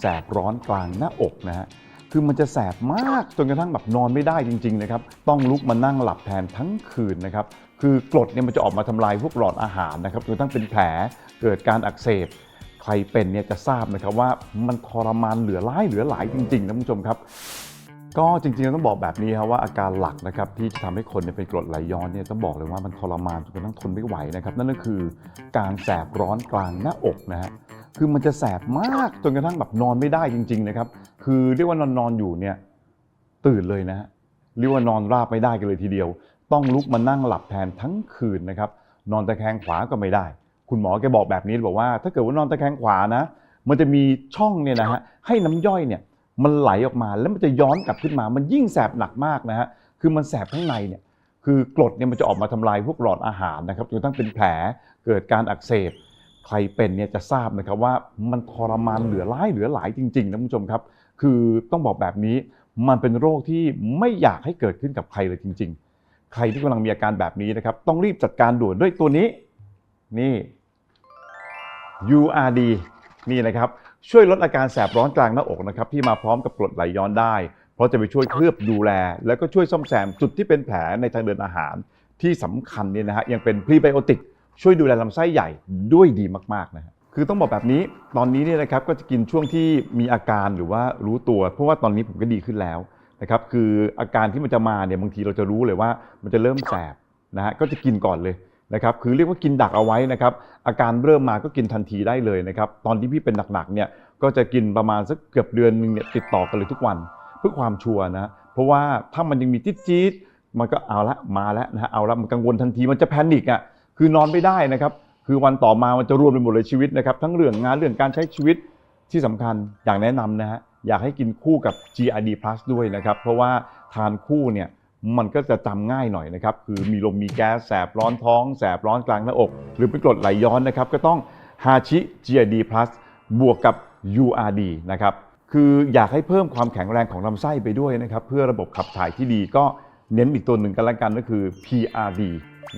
แสบร้อนกลางหน้าอกนะฮะ คือมันจะแสบมากจนกระทั่งแบบนอนไม่ได้จริงๆนะครับ ต้องลุกมานั่งหลับแทนทั้งคืนนะครับ คือกรดเนี่ยมันจะออกมาทำลายพวกหลอดอาหารนะครับจนกระทั่งเป็นแผลเกิดการอักเสบ ใครเป็นเนี่ยจะทราบนะครับว่ามันทรมานเหลือร้ายเหลือหลายจริงๆนะคุณผู้ชมครับ ก็จริงๆต้องบอกแบบนี้ครับว่าอาการหลักนะครับที่จะทำให้คนเนี่ยเป็นกรดไหลย้อนเนี่ยต้องบอกเลยว่ามันทรมานจนกระทั่งทนไม่ไหวนะครับนั่นก็คือการแสบร้อนกลางหน้าอกนะฮะ คือมันจะแสบมากจนกระทั่งแบบนอนไม่ได้จริง ๆ นะครับ คือเรียกว่านอนนอนอยู่เนี่ยตื่นเลยนะฮะเรียกว่านอนราบไม่ได้กันเลยทีเดียว ต้องลุกมานั่งหลับแทนทั้งคืนนะครับ นอนตะแคงขวาก็ไม่ได้ คุณหมอแกบอกแบบนี้บอกว่า ถ้าเกิดว่านอนตะแคงขวานะ มันจะมีช่องเนี่ยนะฮะให้น้ำย่อยเนี่ยมันไหลออกมาแล้วมันจะย้อนกลับขึ้นมา มันยิ่งแสบหนักมากนะฮะคือมันแสบข้างในเนี่ยคือกรดเนี่ยมันจะออกมาทำลายพวกหลอดอาหารนะครับจนกระทั่งเป็นแผลเกิดการอักเสบ ใครเป็นเนี่ยจะทราบนะครับว่ามันทรมานเหลือร้ายเหลือหลายจริงๆนะคุณผู้ชมครับ คือต้องบอกแบบนี้มันเป็นโรคที่ไม่อยากให้เกิดขึ้นกับใครเลยจริง ๆ ใครที่กำลังมีอาการแบบนี้นะครับ ต้องรีบจัดการด่วนด้วยตัวนี้ นี่ URD นี่นะครับ ช่วยลดอาการแสบร้อนกลางหน้าอกนะครับ ที่มาพร้อมกับกรดไหลย้อนได้ เพราะจะไปช่วยเคลือบดูแล แล้วก็ช่วยซ่อมแซมจุดที่เป็นแผลในทางเดินอาหารที่สำคัญเนี่ยนะฮะยังเป็นพรีไบโอติก ช่วยดูแลลำไส้ใหญ่ด้วยดีมากๆนะฮะคือต้องบอกแบบนี้ตอนนี้เนี่ยนะครับก็จะกินช่วงที่มีอาการหรือว่ารู้ตัว เพราะว่าตอนนี้ผมก็ดีขึ้นแล้วนะครับคืออาการที่มันจะมาเนี่ยบางทีเราจะรู้เลยว่ามันจะเริ่มแสบนะฮะก็จะกินก่อนเลยนะครับคือเรียกว่ากินดักเอาไว้นะครับอาการเริ่มมาก็กินทันทีได้เลยนะครับตอนที่พี่เป็นหนักๆเนี่ยก็จะกินประมาณสักเกือบเดือนหนึงเนี่ยติดต่อกันเลยทุกวันเพื่อความชัวร์นะเพราะว่าถ้ามันยังมีจี๊ดๆมันก็เอาละมาแล้วนะฮะเอาละมันกังวลทันทีมันจะแพนิคอะ คือนอนไม่ได้นะครับ คือวันต่อมามันจะรวมไปหมดเลยชีวิตนะครับ ทั้งเรื่องงานเรื่องการใช้ชีวิตที่สำคัญอย่างแนะนำนะฮะอยากให้กินคู่กับ GRD Plus ด้วยนะครับ เพราะว่าทานคู่เนี่ยมันก็จะจำง่ายหน่อยนะครับ คือมีลมมีแก๊สแสบร้อนท้อง แสบร้อนกลางหน้าอก หรือเป็นกรดไหลย้อนนะครับ ก็ต้องฮาชิ GRD Plus บวกกับ URD นะครับคืออยากให้เพิ่มความแข็งแรงของลำไส้ไปด้วยนะครับ เพื่อระบบขับถ่ายที่ดีก็เน้นอีกตัวหนึ่งกันละกันก็คือ PRD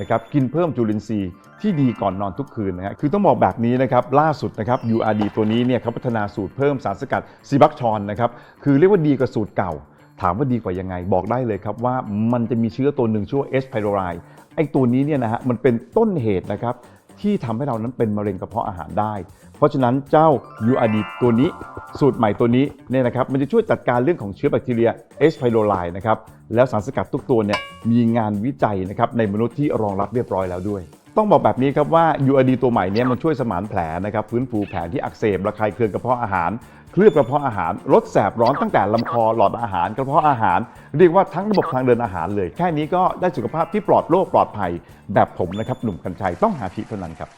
นะครับกินเพิ่มจุลินทรีย์ที่ดีก่อนนอนทุกคืนนะฮะคือต้องบอกแบบนี้นะครับล่าสุดนะครับ URD ตัวนี้เนี่ยเขาพัฒนาสูตรเพิ่มสารสกัดซีบักชอนนะครับคือเรียกว่าดีกว่าสูตรเก่า ถามว่าดีกว่ายังไง บอกได้เลยครับว่ามันจะมีเชื้อตัวหนึ่งชื่อว่า S. pylori ไอ้ตัวนี้เนี่ยนะฮะมันเป็นต้นเหตุนะครับ ที่ทำให้เรานั้นเป็นมะเร็งกระเพาะอาหารได้ เพราะฉะนั้นเจ้า URD ตัวนี้สูตรใหม่ตัวนี้เนี่ยนะครับมันจะช่วยจัดการเรื่องของเชื้อแบคทีเรีย H. pylori นะครับแล้วสารสกัดทุกตัวเนี่ยมีงานวิจัยนะครับในมนุษย์ที่รองรับเรียบร้อยแล้วด้วย ต้องบอกแบบนี้ครับว่า URD ตัวใหม่เนี้มันช่วยสมานแผลนะครับฟื้นฟูแผลที่อักเสบระคายเคืองกระเพาะอาหาร เคลือบกระเพาะอาหาร ลดแสบร้อนตั้งแต่ลำคอหลอดอาหารกระเพาะอาหาร เรียกว่าทั้งระบบทางเดินอาหารเลย แค่นี้ก็ได้สุขภาพที่ปลอดโรคปลอดภัย แบบผมนะครับหนุ่มกัญชัยต้องหาทีเท่านั้นครับ